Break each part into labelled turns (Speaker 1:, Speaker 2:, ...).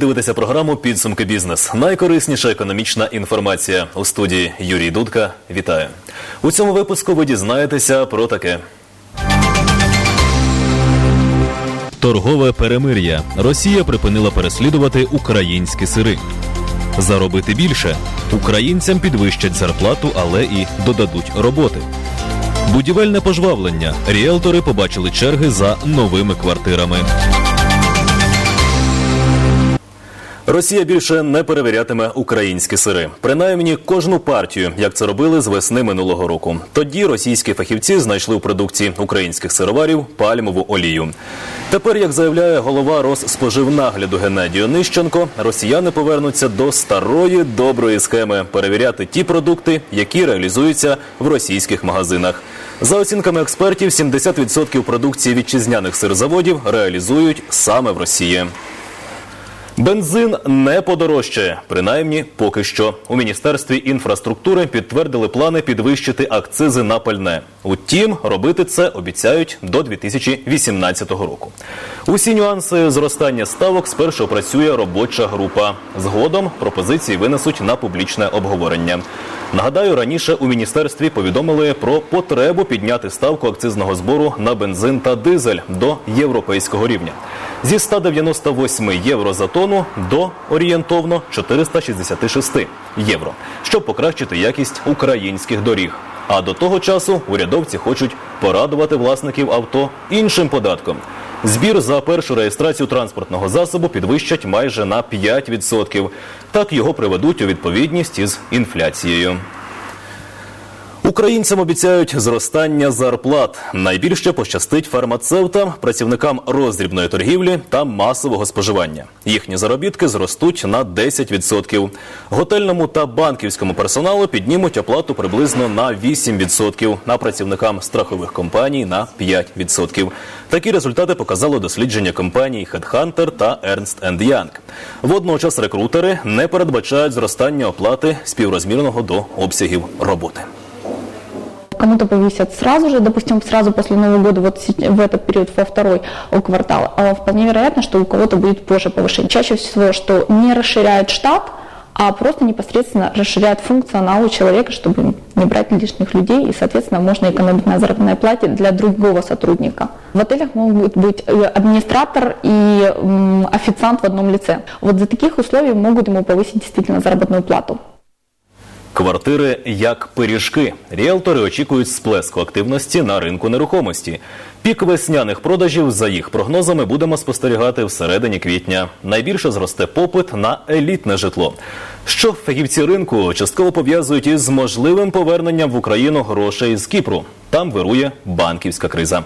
Speaker 1: дивитеся програму Підсумки бізнес. Найкорисніша економічна інформація у студії Юрій Дудка. Вітаю у цьому випуску. Ви дізнаєтеся про таке. Торгове перемир'я. Росія припинила переслідувати українські сири. Заробити більше. Українцям підвищать зарплату, але і додадуть роботи. Будівельне пожвавлення. Ріелтори побачили черги за новими квартирами. Росія більше не перевірятиме українські сири, принаймні кожну партію, як це робили з весни минулого року. Тоді російські фахівці знайшли у продукції українських сироварів пальмову олію. Тепер, як заявляє голова Росспоживнагляду Геннадій Онищенко, росіяни повернуться до старої доброї схеми перевіряти ті продукти, які реалізуються в російських магазинах. За оцінками експертів, 70% продукції вітчизняних сирзаводів реалізують саме в Росії. Бензин не подорожчає, принаймні поки що. У міністерстві інфраструктури підтвердили плани підвищити акцизи на пальне. Утім, робити це обіцяють до 2018 року. Усі нюанси зростання ставок спершу працює робоча група. Згодом пропозиції винесуть на публічне обговорення. Нагадаю, раніше у міністерстві повідомили про потребу підняти ставку акцизного збору на бензин та дизель до європейського рівня зі 198 євро за тонну до орієнтовно 466 євро, щоб покращити якість українських доріг. А до того часу урядовці хочуть порадувати власників авто іншим податком. Збір за першу реєстрацію транспортного засобу підвищать майже на 5%. Так його приведуть у відповідність із інфляцією. Українцям обіцяють зростання зарплат. Найбільше пощастить фармацевтам, працівникам роздрібної торгівлі та масового споживання. Їхні заробітки зростуть на 10%. Готельному та банківському персоналу піднімуть оплату приблизно на 8%, а працівникам страхових компаній на 5%. Такі результати показало дослідження компаній Headhunter та Ernst Young. Водночас рекрутери не передбачають зростання оплати співрозмірного до обсягів роботи.
Speaker 2: Кому-то повысят сразу же, допустим, сразу после Нового года, вот в этот период, во второй квартал, а вполне вероятно, что у кого-то будет позже повышение. Чаще всего, что не расширяют штат, а просто непосредственно расширяют функционал у человека, чтобы не брать лишних людей, и, соответственно, можно экономить на заработной плате для другого сотрудника. В отелях могут быть администратор и официант в одном лице. Вот за таких условий могут ему повысить действительно заработную плату.
Speaker 1: Квартири як пиріжки. Ріелтори очікують сплеску активності на ринку нерухомості. Пік весняних продажів, за їх прогнозами, будемо спостерігати всередині квітня. Найбільше зросте попит на елітне житло. Що фахівці ринку частково пов'язують із можливим поверненням в Україну грошей з Кіпру. Там вирує банківська криза.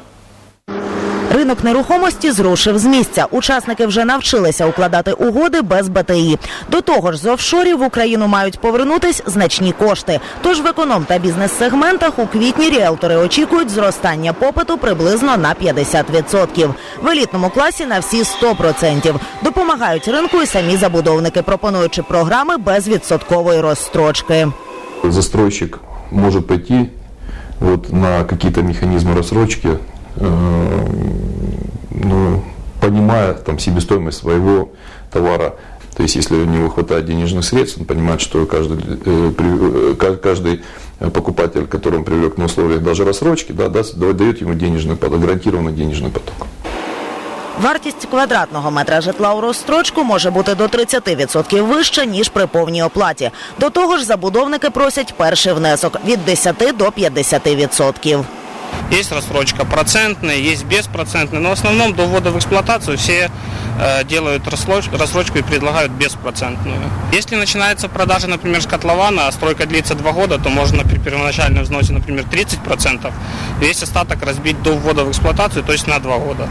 Speaker 3: Ринок нерухомості зрушив з місця. Учасники вже навчилися укладати угоди без БТІ. До того ж, з офшорів в Україну мають повернутись значні кошти. Тож в економ та бізнес-сегментах у квітні ріелтори очікують зростання попиту приблизно на 50%. В елітному класі на всі 100%. Допомагають ринку і самі забудовники, пропонуючи програми без відсоткової розстрочки.
Speaker 4: Застройщик может пойти вот на какие-то механизмы рассрочки, э, ну, понимая там себестоимость своего товара. То есть, если у него хватает денежных средств, он понимает, что каждый, э, при- э, каждый покупатель, которого он привлек на условиях даже рассрочки, да, даст, дает ему денежный поток, гарантированный денежный поток.
Speaker 3: Вартість квадратного метра житла у розстрочку може бути до 30% вища, ніж при повній оплаті. До того ж, забудовники просять перший внесок від 10 до 50%.
Speaker 5: Есть рассрочка процентная, есть беспроцентная, но в основном до ввода в эксплуатацию все э, делают рассроч- рассрочку и предлагают беспроцентную. Если начинается продажа, например, с котлована, а стройка длится два года, то можно при первоначальном взносе, например, 30%, весь остаток разбить до ввода в эксплуатацию, то есть на два года.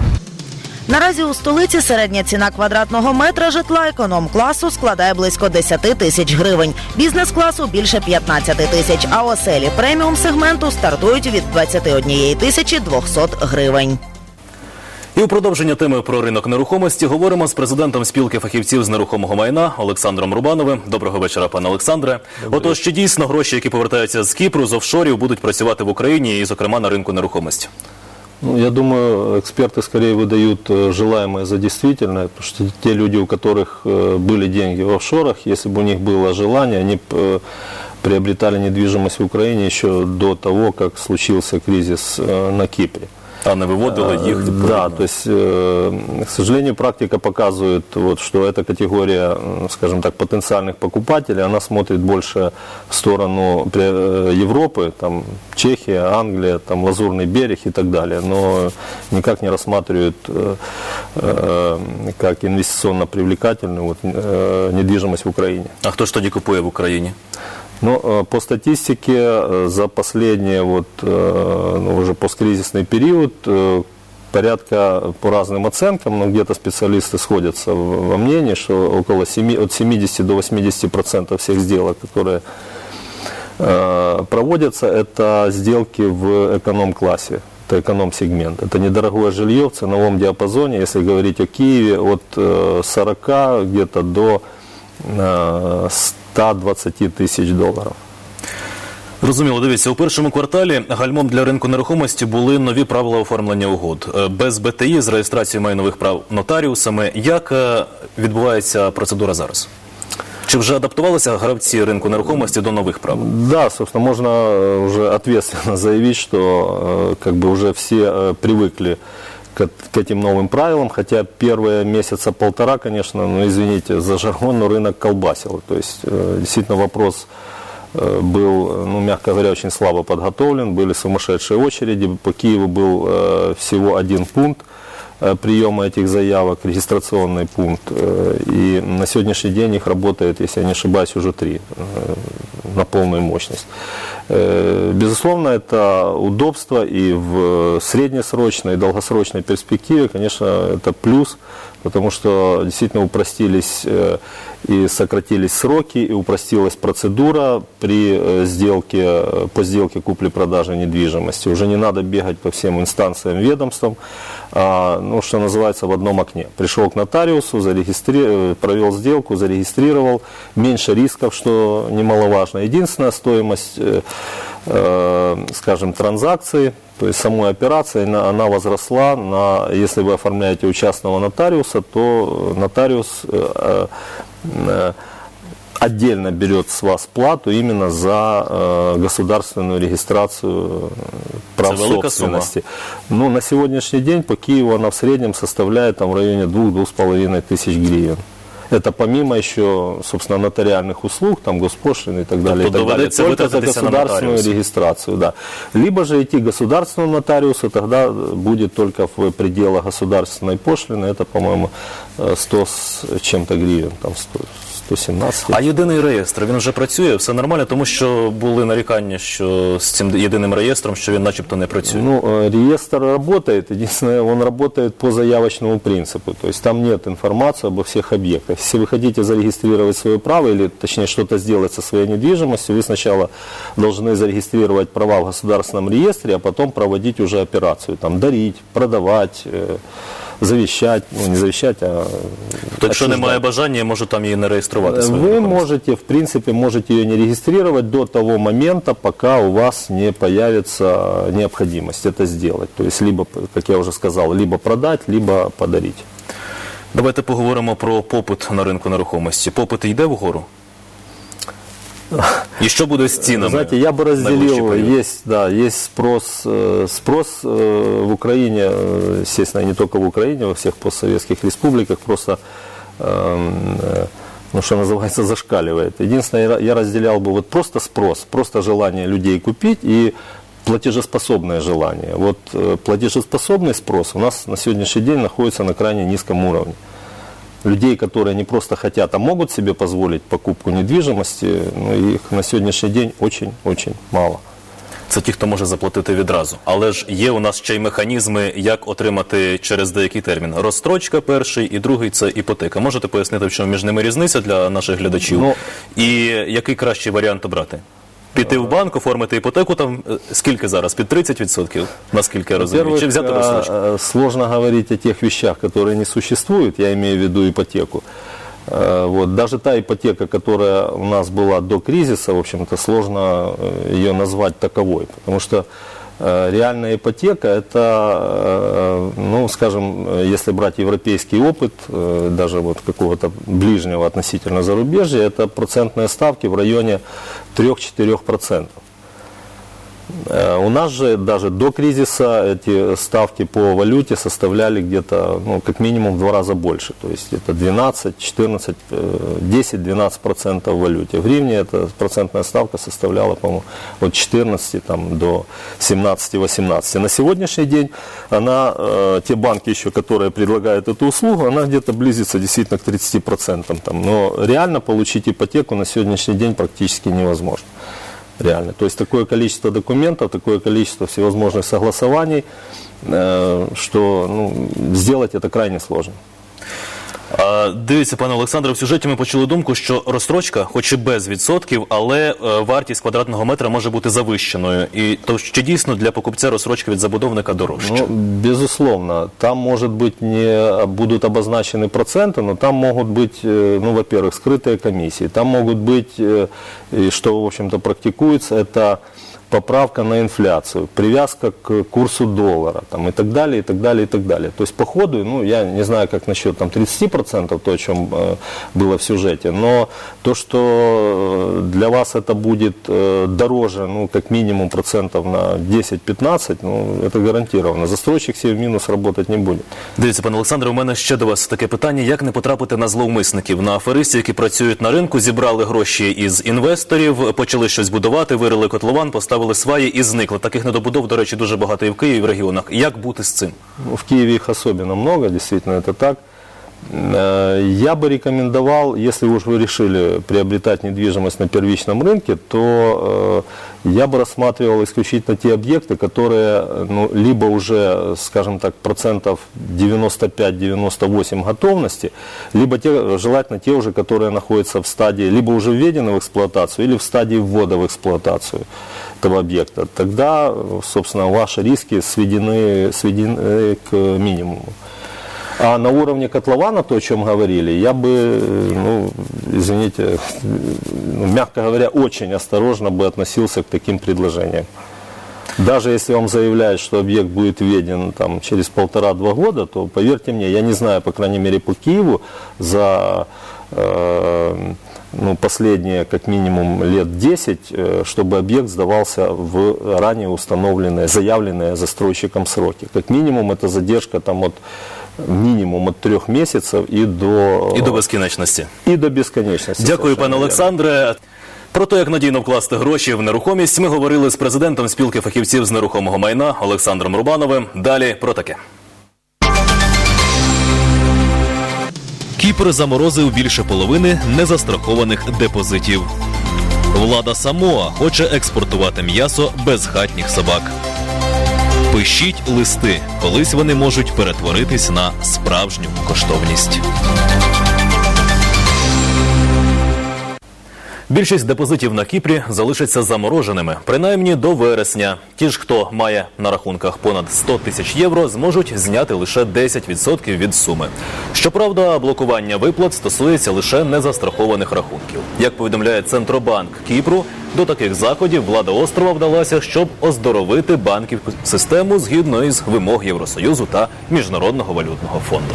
Speaker 3: Наразі у столиці середня ціна квадратного метра житла економ-класу складає близько 10 тисяч гривень, бізнес-класу більше 15 тисяч, а оселі преміум сегменту стартують від 21 тисячі 200 гривень.
Speaker 1: І у продовження теми про ринок нерухомості говоримо з президентом спілки фахівців з нерухомого майна Олександром Рубановим. Доброго вечора, пане Олександре. Отож, чи дійсно гроші, які повертаються з Кіпру, з офшорів, будуть працювати в Україні і, зокрема, на ринку нерухомості?
Speaker 6: Ну, я думаю, эксперты скорее выдают э, желаемое за действительное, потому что те люди, у которых э, были деньги в офшорах, если бы у них было желание, они б, э, приобретали недвижимость в Украине еще до того, как случился кризис э, на Кипре.
Speaker 1: А не виводили їх
Speaker 6: Э,
Speaker 1: відповідно?
Speaker 6: Да, то есть, э, к сожалению, практика показывает, вот, что эта категория, м, скажем так, потенциальных покупателей, она смотрит больше в сторону пре- э, Европы, там, Чехия, Англия, там, Лазурный берег и так далее, но никак не рассматривают э, э, как инвестиционно привлекательную вот, э, недвижимость в Украине.
Speaker 1: А хто ж тоді купує в Україні?
Speaker 6: Ну, э, по статистике э, за последние вот э, ну, уже посткризисный период порядка по разным оценкам, но где-то специалисты сходятся во мнении, что около 7, от 70 до 80 процентов всех сделок, которые проводятся, это сделки в эконом-классе. Это эконом-сегмент. Это недорогое жилье в ценовом диапазоне, если говорить о Киеве, от э, 40 где-то до э, 120 тысяч долларов.
Speaker 1: Розуміло, дивіться, у першому кварталі гальмом для ринку нерухомості були нові правила оформлення угод. Е, Без БТІ з реєстрацією майнових прав нотаріусами. Як е, відбувається процедура зараз? Чи вже адаптувалися гравці ринку нерухомості до нових правил?
Speaker 6: Да, собственно, можно э, уже ответственно заявить, что э, как бы уже все э, привыкли к, к этим новым правилам, хотя первые месяца полтора, конечно, ну извините за жаргон, но рынок колбасил. То есть э, действительно вопрос э, был, ну, мягко говоря, очень слабо подготовлен, были сумасшедшие очереди. По Киеву был э, всего один пункт э, приема этих заявок, регистрационный пункт. Э, И на сегодняшний день их работает, если я не ошибаюсь, уже три э, на полную мощность. Э, Безусловно, это удобство и в среднесрочной и долгосрочной перспективе, конечно, это плюс, потому что действительно упростились э, и сократились сроки, и упростилась процедура при э, сделке, э, по сделке купли-продажи недвижимости. Уже не надо бегать по всем инстанциям, ведомствам, ну, что называется, в одном окне. Пришел к нотариусу, зарегистри... э, провел сделку, зарегистрировал, меньше рисков, что немаловажно. Единственная стоимость, э, э, скажем, транзакции, то есть самой операции, она, она возросла, на, если вы оформляете у частного нотариуса, то нотариус э, э, отдельно берет с вас плату именно за э, государственную регистрацию э, прав
Speaker 1: велика
Speaker 6: собственности. Ну, на сегодняшний день по Киеву она в среднем составляет там, в районе 2-2,5 тысяч гривен. Это помимо еще, собственно, нотариальных услуг, там госпошлины и так далее. и
Speaker 1: Тобто
Speaker 6: так далее. Только за
Speaker 1: на
Speaker 6: государственную регистрацию, да. Либо же идти к государственному нотариусу, тогда будет только в пределах государственной пошлины, это, по-моему, э, 100 с чем-то гривен, там 100, 117.
Speaker 1: А єдиний реєстр він вже працює, все нормально, тому що були нарікання, що з цим єдиним реєстром, що він начебто не працює.
Speaker 6: Ну, э, реестр работает, единственное, он работает по заявочному принципу, то есть там нет информации обо всех объектах. Если вы хотите зарегистрировать свое право или, точнее, что-то сделать со своей недвижимостью, вы сначала должны зарегистрировать права в государственном реестре, а потом проводить уже операцию, там, дарить, продавать, э, завещать, ну, не завещать, а
Speaker 1: То якщо
Speaker 6: отчуждать.
Speaker 1: немає бажання, я можу там її не реєструвати. свою
Speaker 6: Вы
Speaker 1: нерухомість.
Speaker 6: можете, в принципе, можете ее не регистрировать до того момента, пока у вас не появится необходимость это сделать. То есть, либо, как я уже сказал, либо продать, либо подарить.
Speaker 1: Давайте поговоримо про попит на ринку нерухомості. Попит йде вгору? І що буде з цінами?
Speaker 6: Знаете, я бы
Speaker 1: найближчий
Speaker 6: разделил,
Speaker 1: період?
Speaker 6: есть, да, есть спрос, э, спрос э, в Украине, э, естественно, не только в Украине, во всех постсоветских республиках, просто, эм, э, ну, что называется, зашкаливает. Единственное, я- я разделял бы вот просто спрос, просто желание людей купить и платежеспособное желание. Вот э, платежеспособный спрос у нас на сегодняшний день находится на крайне низком уровне людей, которые не просто хотят, а могут себе позволить покупку недвижимости, ну, их на сегодняшний день очень-очень мало.
Speaker 1: Це ті, хто може заплатити відразу. Але ж є у нас ще й механізми, як отримати через деякий термін. Розстрочка перший і другий це іпотека. Можете пояснити, в чому між ними різниця для наших глядачів?
Speaker 6: Ну,
Speaker 1: і який кращий варіант обрати? Піти в банк, оформити іпотеку там е, скільки зараз? Під 30%? Наскільки я розумію?
Speaker 6: Во-первых,
Speaker 1: Чи взяти
Speaker 6: э,
Speaker 1: розстрочку?
Speaker 6: э, сложно говорить о тех вещах, которые не существуют, я имею в виду ипотеку. Э, Вот, даже та ипотека, которая у нас была до кризиса, в общем-то, сложно э, ее назвать таковой, потому что Э, Реальная ипотека – это, э, ну, скажем, э, если брать европейский опыт, э, даже вот какого-то ближнего относительно зарубежья, это процентные ставки в районе 3-4%. Э, У нас же даже до кризиса эти ставки по валюте составляли где-то, ну, как минимум в два раза больше. То есть это 12, 14, э, 10-12 процентов в валюте. В гривне эта процентная ставка составляла, по-моему, от 14 там, до 17-18. На сегодняшний день она, э, те банки еще, которые предлагают эту услугу, она где-то близится действительно к 30 процентам. Там. Но реально получить ипотеку на сегодняшний день практически невозможно реально. То есть такое количество документов, такое количество всевозможных согласований, э, что ну, сделать это крайне сложно.
Speaker 1: А, Дивіться, пане Олександре, в сюжеті ми почули думку, що розстрочка, хоч і без відсотків, але е, вартість квадратного метра може бути завищеною. І то що дійсно для покупця розстрочка від забудовника дорожча.
Speaker 6: Ну, безусловно, там, может быть, не будут обозначены проценты, но там могут быть, э, ну, во-первых, скрытые комиссии. Там могут быть, э, и что, в общем-то, практикуется, это поправка на инфляцию, привязка к курсу доллара там, и так далее, и так далее, и так далее. То есть по ходу, ну, я не знаю, как насчет там, 30%, то, о чем э, было в сюжете, но то, что э, для вас это будет э, дороже, ну, как минимум процентов на 10-15, ну, это гарантированно. Застройщик себе в минус работать не будет.
Speaker 1: Дивіться, пане Олександре, у мене ще до вас таке питання: як не потрапити на зловмисників, на аферистів, які працюють на ринку, зібрали гроші із інвесторів, почали щось будувати, вирили котлован, поставили сваї і зникли. Таких недобудов, до речі, дуже багато і в Києві, і в регіонах. Як бути з цим?
Speaker 6: Ну, В Киеве их особенно много, действительно это так. Э, Я бы рекомендовал, если уж вы решили приобретать недвижимость на первичном рынке, то э, я бы рассматривал исключительно те объекты, которые э, ну, либо уже, скажем так, процентов 95-98 готовности, либо те, желательно те уже, которые находятся в стадии, либо уже введены в эксплуатацию, или в стадии ввода в эксплуатацию этого объекта. Тогда, собственно, ваши риски сведены, сведены к минимуму. А на уровне котлована, то, о чем говорили, я бы, ну, извините, ну, мягко говоря, очень осторожно бы относился к таким предложениям. Даже если вам заявляют, что объект будет введен там, через полтора-два года, то поверьте мне, я не знаю, по крайней мере, по Киеву за ну, последние как минимум лет 10, э, чтобы объект сдавался в ранее установленные, заявленные застройщиком сроки. Как минимум это задержка там от минимум от трех месяцев и до,
Speaker 1: І до безкінечності.
Speaker 6: и до бесконечности.
Speaker 1: Дякую,
Speaker 6: совершенно
Speaker 1: пане
Speaker 6: верно.
Speaker 1: Олександре. Про те, як надійно вкласти гроші в нерухомість, ми говорили з президентом спілки фахівців з нерухомого майна Олександром Рубановим. Далі про таке. Кіпр заморозив більше половини незастрахованих депозитів. Влада Самоа хоче експортувати м'ясо без хатніх собак. Пишіть листи, колись вони можуть перетворитись на справжню коштовність. Більшість депозитів на Кіпрі залишаться замороженими, принаймні до вересня. Ті ж, хто має на рахунках понад 100 тисяч євро, зможуть зняти лише 10% від суми. Щоправда, блокування виплат стосується лише незастрахованих рахунків. Як повідомляє Центробанк Кіпру, до таких заходів влада острова вдалася, щоб оздоровити банківську систему згідно із вимог Євросоюзу та Міжнародного валютного фонду.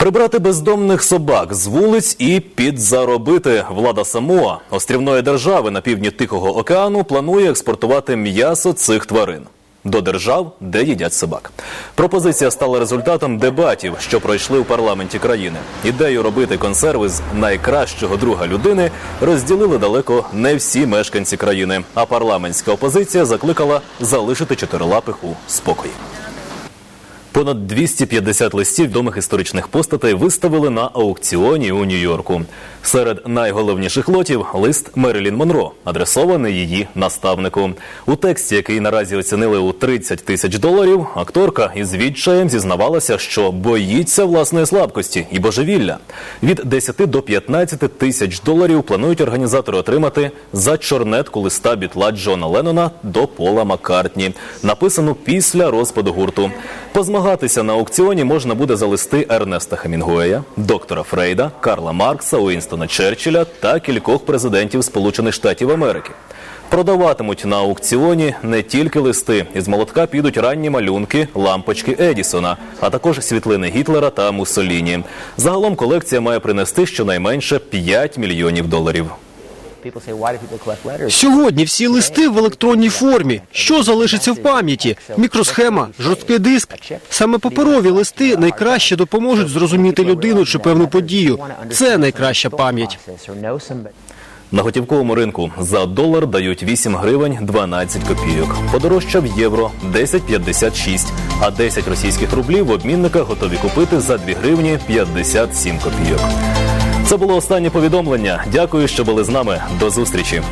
Speaker 1: Прибрати бездомних собак з вулиць і підзаробити. Влада Самоа, острівної держави на півдні Тихого океану, планує експортувати м'ясо цих тварин до держав, де їдять собак. Пропозиція стала результатом дебатів, що пройшли у парламенті країни. Ідею робити консерви з найкращого друга людини розділили далеко не всі мешканці країни. А парламентська опозиція закликала залишити чотирилапих у спокої. Понад 250 листів відомих історичних постатей виставили на аукціоні у Нью-Йорку. Серед найголовніших лотів лист Мерилін Монро, адресований її наставнику. У тексті, який наразі оцінили у 30 тисяч доларів, акторка із відчаєм зізнавалася, що боїться власної слабкості і божевілля. Від 10 до 15 тисяч доларів планують організатори отримати за чорнетку листа бітла Джона Леннона до Пола Маккартні, написану після розпаду гурту. Позмагатися на аукціоні можна буде за листи Ернеста Хемінгуея, доктора Фрейда, Карла Маркса, Уінстона Вінстона Черчилля та кількох президентів Сполучених Штатів Америки. Продаватимуть на аукціоні не тільки листи. Із молотка підуть ранні малюнки, лампочки Едісона, а також світлини Гітлера та Муссоліні. Загалом колекція має принести щонайменше 5 мільйонів доларів.
Speaker 7: Сьогодні всі листи в електронній формі. Що залишиться в пам'яті? Мікросхема, жорсткий диск. Саме паперові листи найкраще допоможуть зрозуміти людину чи певну подію. Це найкраща пам'ять.
Speaker 1: На готівковому ринку за долар дають 8 гривень 12 копійок. Подорожчав євро 10,56, а 10 російських рублів в обмінниках готові купити за 2 гривні 57 копійок. Це було останнє повідомлення. Дякую, що були з нами. До зустрічі.